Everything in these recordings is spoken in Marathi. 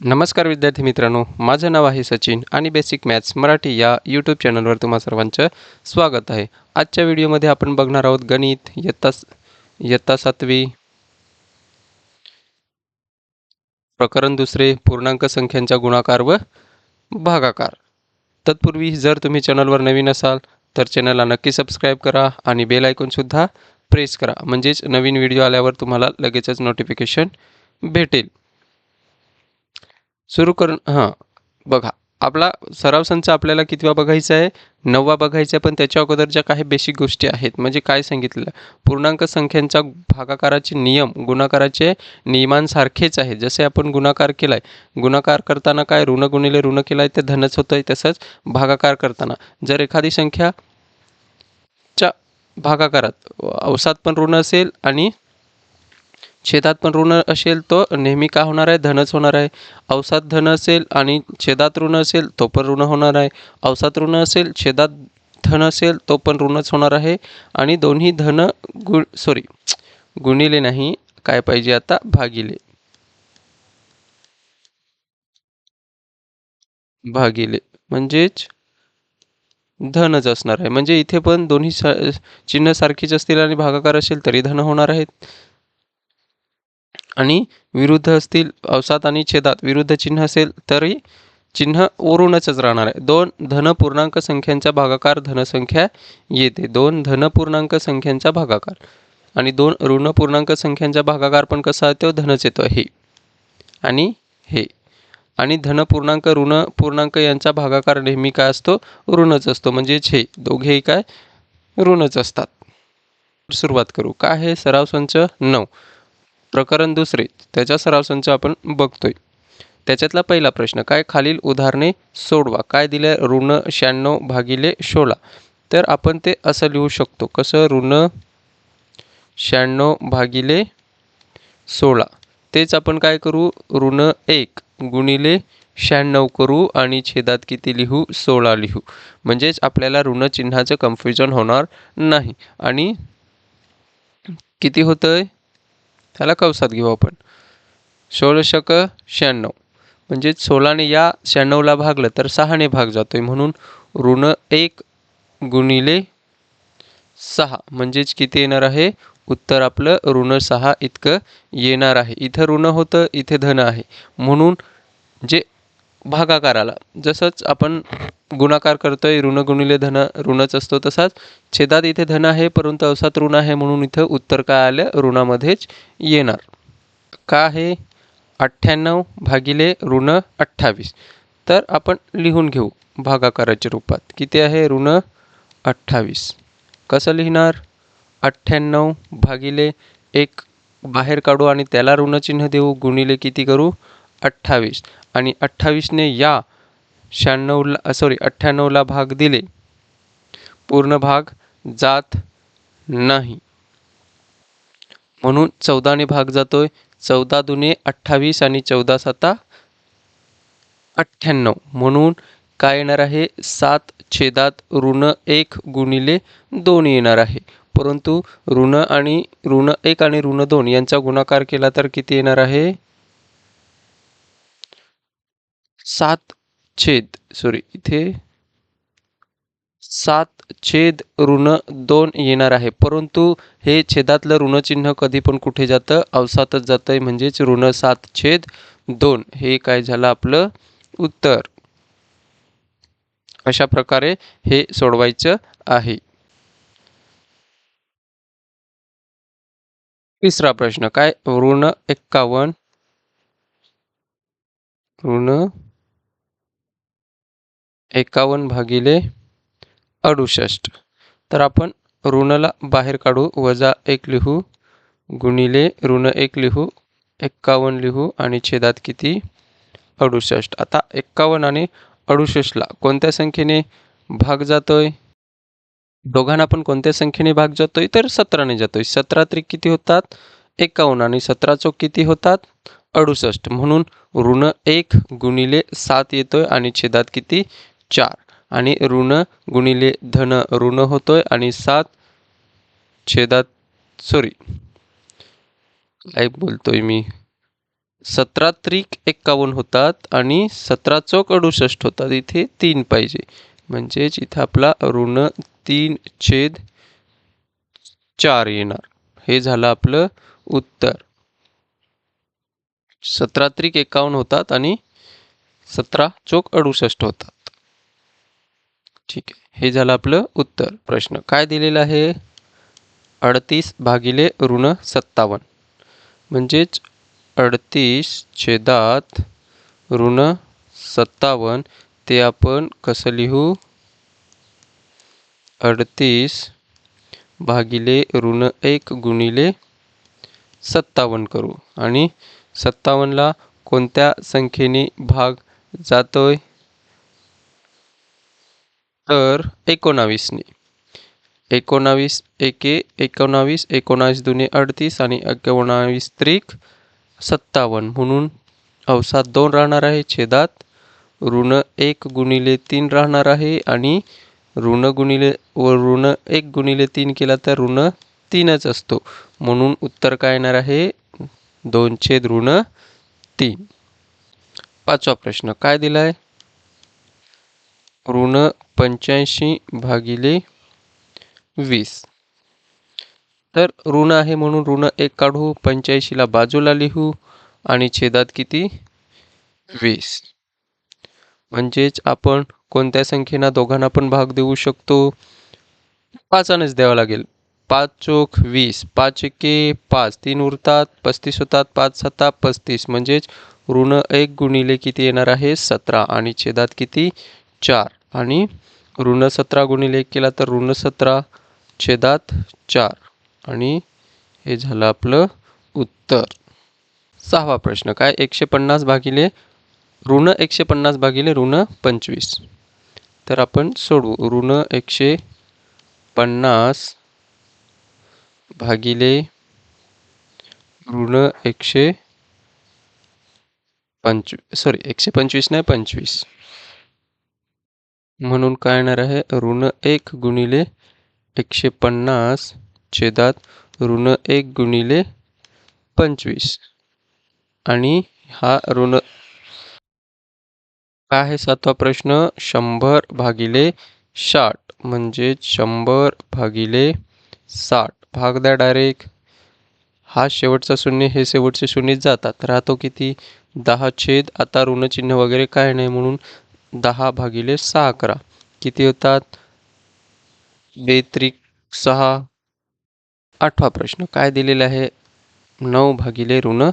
नमस्कार विद्यार्थी मित्रांनो माझं नाव आहे सचिन आणि बेसिक मॅथ्स मराठी या यूट्यूब चॅनलवर तुम्हा सर्वांचं स्वागत आहे. आजच्या व्हिडिओमध्ये आपण बघणार आहोत गणित इयत्ता इयत्ता सातवी प्रकरण दुसरे पूर्णांक संख्यांचा गुणाकार व भागाकार. तत्पूर्वी जर तुम्ही चॅनलवर नवीन असाल तर चॅनलला नक्की सबस्क्राईब करा आणि बेल आयकॉनसुद्धा प्रेस करा. म्हणजेच नवीन व्हिडिओ आल्यावर तुम्हाला लगेचच नोटिफिकेशन भेटेल. सुरू करून हां. बघा आपला सराव संच आपल्याला कितवा बघायचा आहे? नववा बघायचा आहे पण त्याच्या अगोदर ज्या काही बेसिक गोष्टी आहेत. म्हणजे काय सांगितलेलं पूर्णांक संख्यांचा भागाकाराचे नियम गुणाकाराचे नियमांसारखेच आहे जसे आपण गुणाकार केला आहे गुणाकार करताना काय? ऋण गुणिले ऋण केला आहे ते धनच होतं आहे तसंच भागाकार करताना. जर एखादी संख्या च्या भागाकारात अवसात पण ऋण असेल आणि छेदात पण ऋण असेल तो नेहमी काय होणार आहे? धनच होणार आहे. अवसात धन असेल आणि छेदात ऋण असेल तो पण ऋण होणार आहे. अवसात ऋण असेल छेदात धन असेल तो पण ऋणच होणार आहे. आणि दोन्ही धन गु सॉरी गुणिले नाही काय पाहिजे आता? भागिले. भागिले. म्हणजेच धनच असणार आहे. म्हणजे इथे पण दोन्ही चिन्ह सारखीच असतील आणि भागाकार असेल तरी धन होणार आहेत. आणि विरुद्ध असतील अवसात आणि छेदात विरुद्ध चिन्ह असेल तरी चिन्ह ओरूनच राहणार आहे. दोन धन पूर्णांक संख्यांचा भागाकार धनसंख्या येते. दोन धन पूर्णांक संख्यांचा भागाकार. आणि दोन ऋण पूर्णांक संख्यांचा भागाकार पण कसा येतो धनच येतो हे. आणि हे. आणि धन पूर्णांक ऋण पूर्णांक यांचा भागाकार नेहमी काय असतो? ऋणच असतो. म्हणजेच हे दोघेही काय? ऋणच असतात. सुरुवात करू. काय आहे सराव संच नऊ. प्रकरण दुसरे. त्याचा सराव संच आपण बघतोय. त्याच्यातला पहिला प्रश्न काय खालील उदाहरणे सोडवा? काय दिले ऋण शहाण्णव भागिले सोळा? तर आपण ते असं लिहू शकतो. कसं? ऋण शहाण्णव भागिले सोळा. तेच आपण काय करू? ऋण एक गुणिले शहाण्णव करू आणि छेदात किती लिहू? सोळा लिहू. म्हणजेच आपल्याला ऋण चिन्हाचं कन्फ्युजन होणार नाही. आणि किती होतंय? त्याला कवसात घेऊ आपण. षोडशक शहाण्णव. म्हणजेच सोळाने या शहाण्णवला भागलं तर सहाने भाग जातो आहे म्हणून ऋण एक गुणिले सहा. म्हणजेच किती येणार आहे? उत्तर आपलं ऋण सहा इतकं येणार आहे. इथं ऋण होतं इथे धन आहे. म्हणून जे भागाकाराला. जसंच आपण गुणाकार करतोय ऋण गुणिले धन ऋणच असतो तसाच. छेदात इथे धन आहे परंतु अवसात ऋण आहे म्हणून इथं उत्तर काय आलं ऋणामध्येच येणार. का आहे अठ्ठ्याण्णव भागिले ऋण अठ्ठावीस. तर आपण लिहून घेऊ भागाकाराच्या रूपात. किती आहे? ऋण अठ्ठावीस. कसं लिहिणार? अठ्ठ्याण्णव भागिले एक. बाहेर काढू आणि त्याला ऋणचिन्ह देऊ. गुणिले किती करू? अठ्ठावीस. आणि अठ्ठावीसने या शहाण्णवला सॉरी अठ्ठ्याण्णवला भाग दिले. पूर्ण भाग जात नाही. म्हणून चौदाने भाग जातोय. चौदा दुने अठ्ठावीस आणि चौदा साता अठ्ठ्याण्णव. म्हणून काय येणार आहे? सात छेदात ऋण एक गुणिले दोन येणार आहे. परंतु ऋण आणि ऋण एक आणि ऋण दोन यांचा गुणाकार केला तर किती येणार आहे? सात छेद सॉरी इथे सात छेद ऋण दोन येणार आहे. परंतु हे छेदातलं ऋणचिन्ह कधी पण कुठे जातं? अवसातच जातं आहे म्हणजेच ऋण सात छेद दोन. हे काय झालं आपलं? उत्तर. अशा प्रकारे हे सोडवायचं आहे. तिसरा प्रश्न काय? ऋण एक्कावन्न. ऋण एकावन्न भागिले अडुसष्ट. तर आपण ऋणला बाहेर काढू. वजा एक लिहू गुणिले ऋण एक लिहू एक्कावन्न लिहू आणि छेदात किती? अडुसष्ट. आता एक्कावन्न आणि अडुसष्टला कोणत्या संख्येने भाग जातोय? दोघांना पण कोणत्या संख्येने भाग जातोय? तर सतराने जातोय. सतरा त्रिक किती होतात? एकावन्न आणि सतरा चौक किती होतात? अडुसष्ट. म्हणून ऋण एक गुणिले सात येतोय आणि छेदात किती? चार. आणि ऋण गुणिले धन ऋण होतोय आणि सात छेदात सॉरी काय बोलतोय मी. सतरा त्रिक एक्कावन्न होतात आणि सतरा चौक अडुसष्ट होतात. इथे तीन पाहिजे. म्हणजेच इथं आपला ऋण तीन छेद चार येणार. हे झालं आपलं उत्तर. सतरा त्रिक एकावन्न होतात आणि सतरा चौक अडुसष्ट होतात. ठीक आहे. हे झालं आपलं उत्तर. प्रश्न. काय दिलेलं आहे? अडतीस भागिले ऋण सत्तावन्न. म्हणजेच अडतीस छेदात ऋण सत्तावन्न. ते आपण कसं लिहू? अडतीस भागिले ऋण एक गुणिले सत्तावन्न करू. आणि सत्तावन्नला कोणत्या संख्येने भाग जातोय? तर एकोणावीसने एकोणावीस एके एकोणावीस एकोणावीस दुने अडतीस आणि एकोणावीस त्रिक सत्तावन्न. म्हणून अवसात दोन राहणार आहे छेदात ऋण एक गुणिले तीन राहणार आहे आणि ऋण गुणिले व ऋण एक गुणिले तीन केला तर ऋण तीनच असतो. म्हणून उत्तर काय येणार आहे? दोन छेद ऋण तीन. पाचवा प्रश्न काय दिला आहे ऋण पंच्याऐंशी भागिले वीस. तर ऋण आहे म्हणून ऋण एक काढू पंच्याऐंशीला बाजूला लिहू आणि छेदात किती? वीस. म्हणजेच आपण कोणत्या संख्येना दोघांना पण भाग देऊ शकतो? पाचानेच द्यावा लागेल. पाच चोख वीस. पाच एके पाच. तीन उरतात पस्तीस होतात पाच सत्ता पस्तीस. म्हणजेच ऋण एक गुणिले किती येणार आहे? सतरा. आणि छेदात किती? चार. आणि ऋण सतरा गुणिले एक केला तर ऋण सतरा छेदात चार. आणि हे झालं आपलं उत्तर. सहावा प्रश्न काय? एकशे पन्नास भागिले ऋण एकशे पन्नास भागिले ऋण पंचवीस. तर आपण सोडवू ऋण एकशे पन्नास भागिले ऋण एकशे पंचवीस सॉरी एकशे पंचवीस नाही पंचवीस. म्हणून काय येणार आहे? ऋण एक गुणिले एकशे पन्नास छेदात ऋण एक गुणिले पंचवीस. आणि हा ऋण काय आहे? सातवा प्रश्न शंभर भागिले साठ. म्हणजे शंभर भागिले साठ. भाग द्या डायरेक्ट हा शेवटचा शून्य हे शेवटचे शून्य जातात. राहतो किती? दहा छेद. आता ऋणचिन्ह वगैरे काय नाही म्हणून दहा भागिले सहा करा किती होतात? बेत्रिक सहा. आठवा प्रश्न काय दिलेला आहे? नऊ भागिले ऋण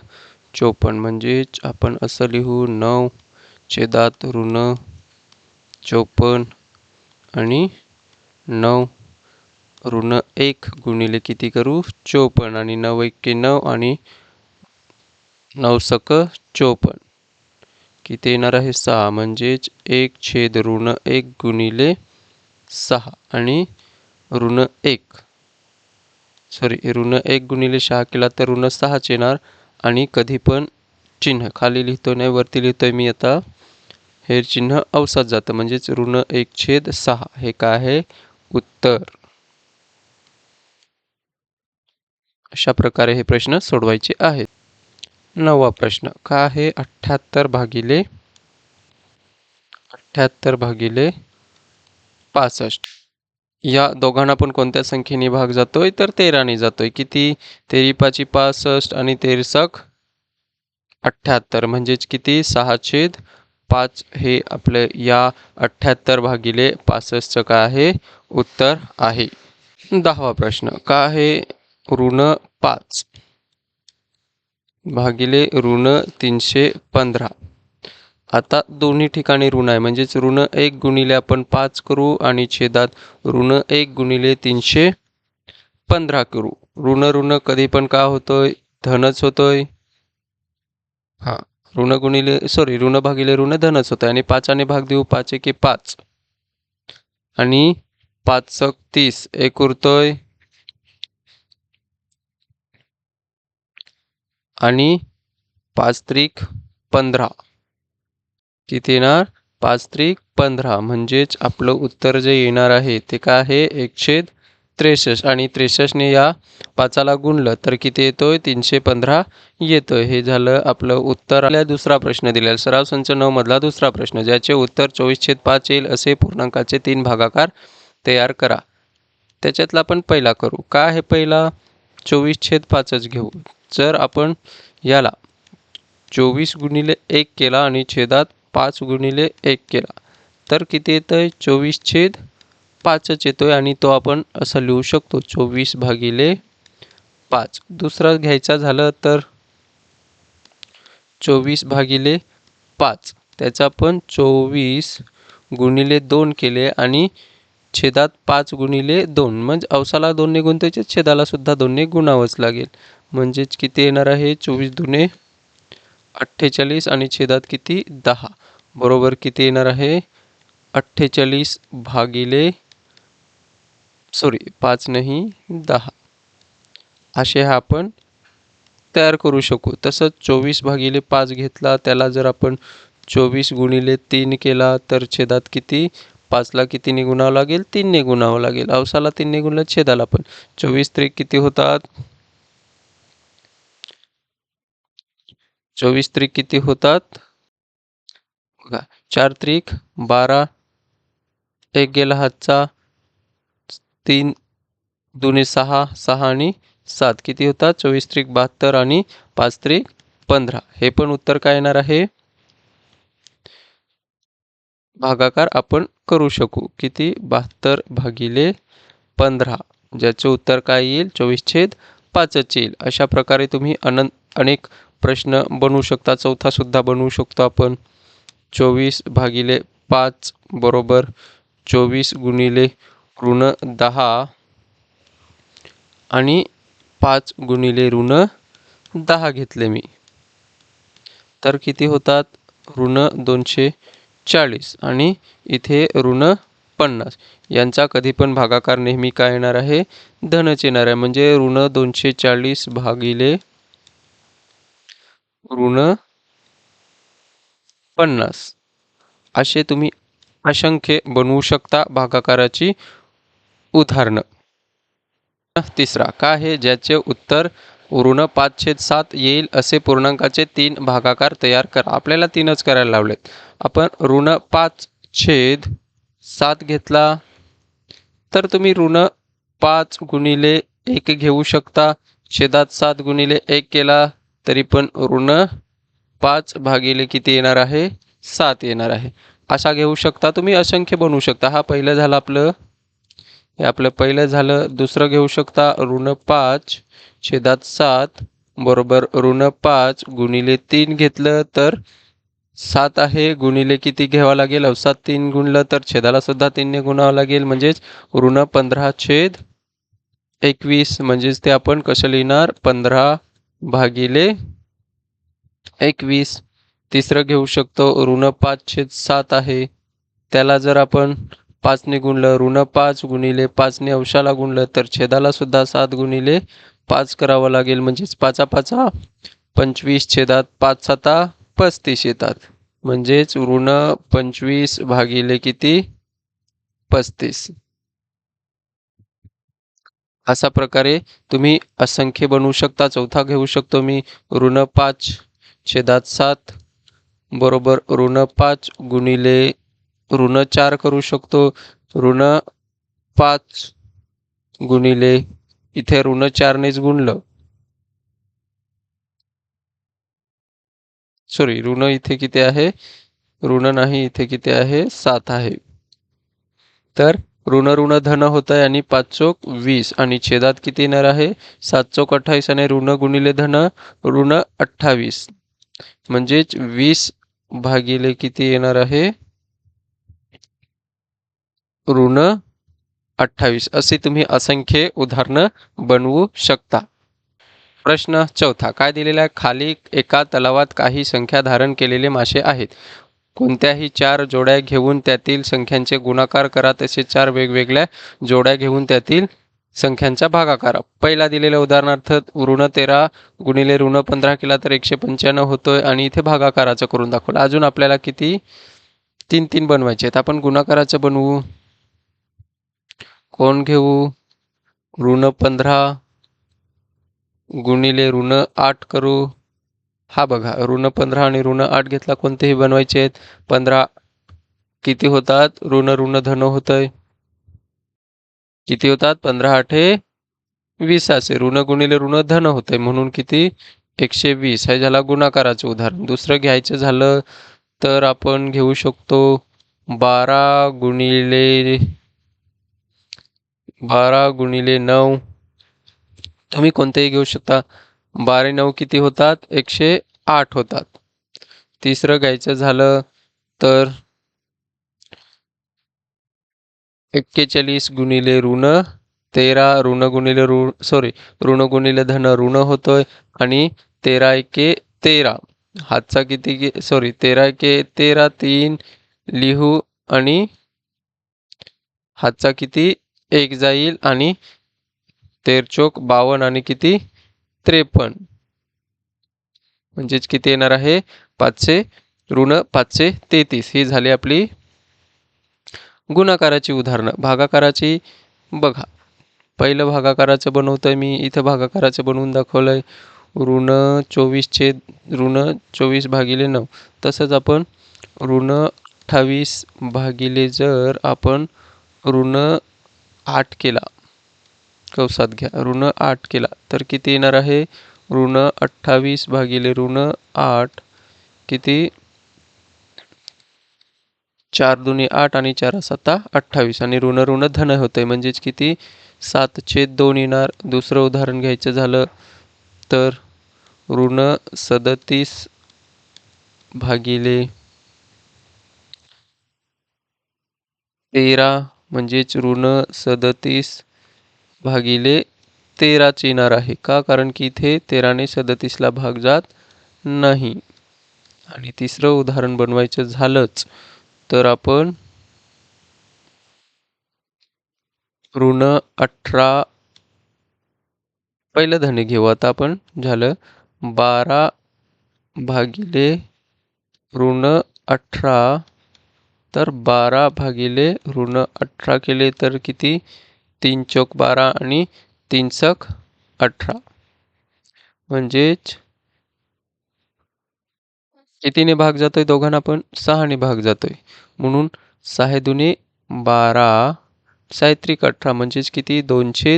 चोपन्न. म्हणजेच आपण असं लिहू नऊ छेदात ऋण चोपन्न आणि नऊ ऋण एक गुणिले किती करू? चोपन्न आणि नऊ एके नऊ आणि नऊ सक चोपन्न. किती येणार आहे सहा. म्हणजेच एक छेद ऋण एक गुणिले सहा आणि ऋण एक. सॉरी ऋण एक गुणिले सहा केला तर ऋण सहाच येणार आणि कधी पण चिन्ह खाली लिहितो नाही वरती लिहितोय मी आता. हे चिन्ह अवसात जातं. म्हणजेच ऋण एक छेद सहा. हे काय आहे? उत्तर. अशा प्रकारे हे प्रश्न सोडवायचे आहेत. नववा प्रश्न. काय आहे अठ्ठ्याहत्तर भागिले अठ्ठ्याहत्तर भागिले पासष्ट? या दोघांना पण कोणत्या संख्येने भाग जातोय? तर तेराने जातोय. किती? तेरी पाची पासष्ट आणि तेरसक अठ्ठ्याहत्तर. म्हणजेच किती? सहा छेद पाच हे आपलं या अठ्ठ्याहत्तर भागिले पासष्टचं काय आहे? उत्तर आहे. दहावा प्रश्न. का आहे ऋण पाच? भागिले ऋण तीनशे पंधरा. आता दोन्ही ठिकाणी ऋण आहे. म्हणजेच ऋण एक गुणिले आपण पाच करू आणि छेदात ऋण एक गुणिले तीनशे पंधरा करू. ऋण ऋण कधी पण का होतोय? धनच होतोय. हां. ऋण गुणिले सॉरी ऋण भागिले ऋण धनच होतं आणि पाचाने भाग देऊ पाच एके पाच. आणि पाच सक तीस. एक उरतोय. आणि पाच त्रिक पंधरा. किती येणार? पाच त्रिक पंधरा. म्हणजेच आपलं उत्तर जे येणार आहे ते काय आहे? एकशे त्रेसष्ट. आणि त्रेसष्टने या पाचाला गुणलं तर किती येतोय? तीनशे पंधरा येतोय. हे झालं आपलं उत्तर. आल्या दुसरा प्रश्न दिलेला. सराव संच नऊ मधला दुसरा प्रश्न. ज्याचे उत्तर चोवीस छेद पाच येईल असे पूर्णांकाचे तीन भागाकार तयार करा. त्याच्यातला आपण पहिला करू. का आहे पहिला? चोवीस छेद पाचच घेऊ. जर आपण याला चोवीस गुणिले एक केला आणि छेदात पाच गुणिले एक केला तर किती येतं आहे चोवीस छेद पाचच येतो आहे आणि तो आपण असं लिहू शकतो चोवीस भागिले पाच. दुसरा घ्यायचा झालं तर चोवीस भागिले पाच. त्याचा पण चोवीस गुणिले दोन केले आणि छेदात पाच गुणिले दोन. म्हणजे अवसाला दोनने गुणतायचे छेदाला सुद्धा दोनने गुणावंच लागेल. म्हणजेच किती येणार आहे? चोवीस दुने अठ्ठेचाळीस आणि छेदात किती? दहा. बरोबर किती येणार आहे? अठ्ठेचाळीस भागिले सॉरी पाच नाही दहा. असे हा आपण तयार करू शकू. तसंच चोवीस भागिले पाच घेतला त्याला जर आपण चोवीस गुणिले तीन केला तर छेदात किती? पाचला कितीने गुणावं लागेल? तीनने गुणावं लागेल. अवसाला तीनने गुणलं छेदाला पण. चोवीस त्रिक किती होतात? चोवीस त्रिक किती होतात? बघा चार त्रिक बारा. एक गेला हातचा. तीन दोन्ही सहा सहा आणि सात. किती होतात? चोवीस त्रिक बहात्तर आणि पाच त्रिक पंधरा. हे पण उत्तर काय येणार आहे? भागाकार आपण करू शकू. किती? बहात्तर भागिले पंधरा ज्याचं उत्तर काय येईल? चोवीस छेद पाचच येईल. अशा प्रकारे तुम्ही अनंत अनेक प्रश्न बनवू शकता. चौथा सुद्धा बनवू शकतो आपण. चोवीस भागिले पाच बरोबर चोवीस गुणिले ऋण दहा आणि पाच गुणिले ऋण दहा घेतले मी. तर किती होतात? ऋण दोनशे चाळीस आणि इथे ऋण पन्नास. यांचा कधी पण भागाकार नेहमी काय येणार आहे? धनच येणार आहे. म्हणजे ऋण दोनशे चाळीस भागिले ऋण पन्नास. असे तुम्ही असंख्य बनवू शकता भागाकाराची उदाहरणं. तिसरा का आहे ज्याचे उत्तर ऋण पाचशे सात येईल असे पूर्णांकाचे तीन भागाकार तयार करा. आपल्याला तीनच करायला लावलेत. आपण ऋण पाच छेद सात घेतला तर तुम्ही ऋण पाच गुणिले एक घेऊ शकता. छेदात सात गुणिले एक केला तरी पण ऋण पाच भागिले किती येणार आहे? सात येणार आहे. असा घेऊ शकता तुम्ही असंख्य बनवू शकता. हा पहिलं झालं आपलं. हे आपलं पहिलं झालं. दुसरं घेऊ शकता ऋण पाच छेदात सात बरोबर ऋण पाच गुणिले तीन घेतलं तर सात आहे गुणिले किती घ्यावं लागेल? अवसात तीन गुणलं तर छेदाला सुद्धा तीनने गुणावं लागेल. म्हणजेच ऋण पंधरा छेद एकवीस. म्हणजेच ते आपण कसं लिहिणार? पंधरा भागिले एकवीस. तिसरं घेऊ शकतो. ऋण पाच छेद सात आहे. त्याला जर आपण पाचने गुणलं ऋण पाच गुणिले पाचने अंशाला गुणलं तर छेदाला सुद्धा सात गुणिले पाच करावं लागेल. म्हणजेच पाचा पाचा पंचवीस छेदात पाच साता पस्तीस येतात म्हणजेच ऋण पंचवीस भागिले किती? पस्तीस. अशा प्रकारे तुम्ही असंख्य बनवू शकता. चौथा घेऊ शकतो मी. ऋण पाच छेदात सात बरोबर ऋण पाच गुणिले ऋण चार करू शकतो. ऋण पाच गुणिले इथे ऋण चारनेच गुणलं. सॉरी ऋण इथे किती आहे? ऋण नाही इथे किती आहे? सात आहे. तर ऋण ऋण धन होत आहे आणि पाच चोक वीस. आणि छेदात किती येणार आहे? सात चौक अठ्ठावीस आणि ऋण गुणिले धन ऋण अठ्ठावीस. म्हणजेच वीस भागिले किती येणार आहे? ऋण अठ्ठावीस. असे तुम्ही असंख्य उदाहरणं बनवू शकता. प्रश्न चौथा. काय दिलेला आहे खाली एका तलावात काही संख्या धारण केलेले मासे आहेत? कोणत्याही चार जोड्या घेऊन त्यातील संख्यांचे गुणाकार करा. तसे चार वेगवेगळ्या जोड्या घेऊन त्यातील संख्यांचा भागाकार. पहिला दिलेल्या उदाहरणार्थ ऋण तेरा गुणिले ऋण पंधरा केला तर एकशे पंच्याण्णव होतोय आणि इथे भागाकाराचं करून दाखवलं. अजून आपल्याला किती? तीन तीन बनवायचे आहेत. आपण गुणाकाराचं बनवू. कोण घेऊ? ऋण पंधरा गुणिले ऋण आठ करू. हा बघा ऋण पंधरा आणि ऋण आठ घेतला कोणतेही बनवायचे आहेत? पंधरा किती होतात? ऋण ऋण धन होतंय. किती होतात? पंधरा आठे वीस असे. ऋण गुणिले ऋण धन होतंय म्हणून किती? एकशे वीस. हे झाला गुणाकाराचं उदाहरण. दुसरं घ्यायचं झालं तर आपण घेऊ शकतो बारा गुणिले बारा गुणिले नऊ. तुम्ही कोणतेही घेऊ शकता. बारा नऊ किती होतात? एकशे आठ होतात. तिसरं घ्यायचं झालं तर एक्केचाळीस गुणिले ऋण तेरा ऋण गुणिले ऋण सॉरी ऋण गुणिले धन ऋण होतोय आणि तेरा एके तेरा. हातचा किती सॉरी तेरा एके तेरा तीन लिहू आणि हातचा किती? एक जाईल आणि तेरचोक बावन्न आणि किती? त्रेपन्न. म्हणजेच किती येणार आहे? पाचशे ऋण पाचशे तेहतीस. ही झाली आपली गुणाकाराची उदाहरणं. भागाकाराची बघा. पहिलं भागाकाराचं बनवतं मी इथं भागाकाराचं बनवून दाखवलंय. ऋण चोवीसचे ऋण चोवीस भागिले नऊ. तसंच आपण ऋण अठ्ठावीस भागिले जर आपण ऋण आठ केला. कंसात घ्या. ऋण आठ केला तर किती येणार आहे? ऋण अठ्ठावीस भागिले ऋण आठ. किती? चार दुनी आठ आणि चार सत्ता अठ्ठावीस. आणि ऋण ऋण धन होते. म्हणजेच किती? सात छेद दोन येणार. दुसरं उदाहरण घ्यायचं झालं तर ऋण सदतीस भागिले तेरा. म्हणजेच ऋण सदतीस भागिले तेराच येणार आहे. का? कारण की इथे तेराने सदतीसला भाग जात नाही. आणि तिसरं उदाहरण बनवायचं झालंच. तर आपण ऋण अठरा पहिलं धने घेऊ. आता आपण झालं बारा भागिले ऋण अठरा. तर बारा भागिले ऋण अठरा केले तर किती? तीन चौक बारा आणि तीन सक अठरा. म्हणजेच कितीने भाग जातोय? दोघांना पण सहाने भाग जातोय. म्हणून सहा दुने बारा सायत्रिक अठरा म्हणजेच किती? दोनशे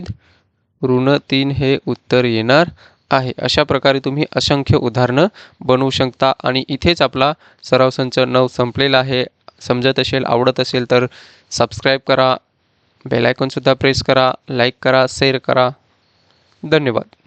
ऋण तीन हे उत्तर येणार आहे. अशा प्रकारे तुम्ही असंख्य उदाहरणं बनवू शकता. आणि इथेच आपला सराव संच नऊ संपलेला आहे. समजत असेल आवडत असेल तर सबस्क्राईब करा. बेल आयकॉनसुद्धा प्रेस करा लाईक करा शेअर करा. धन्यवाद.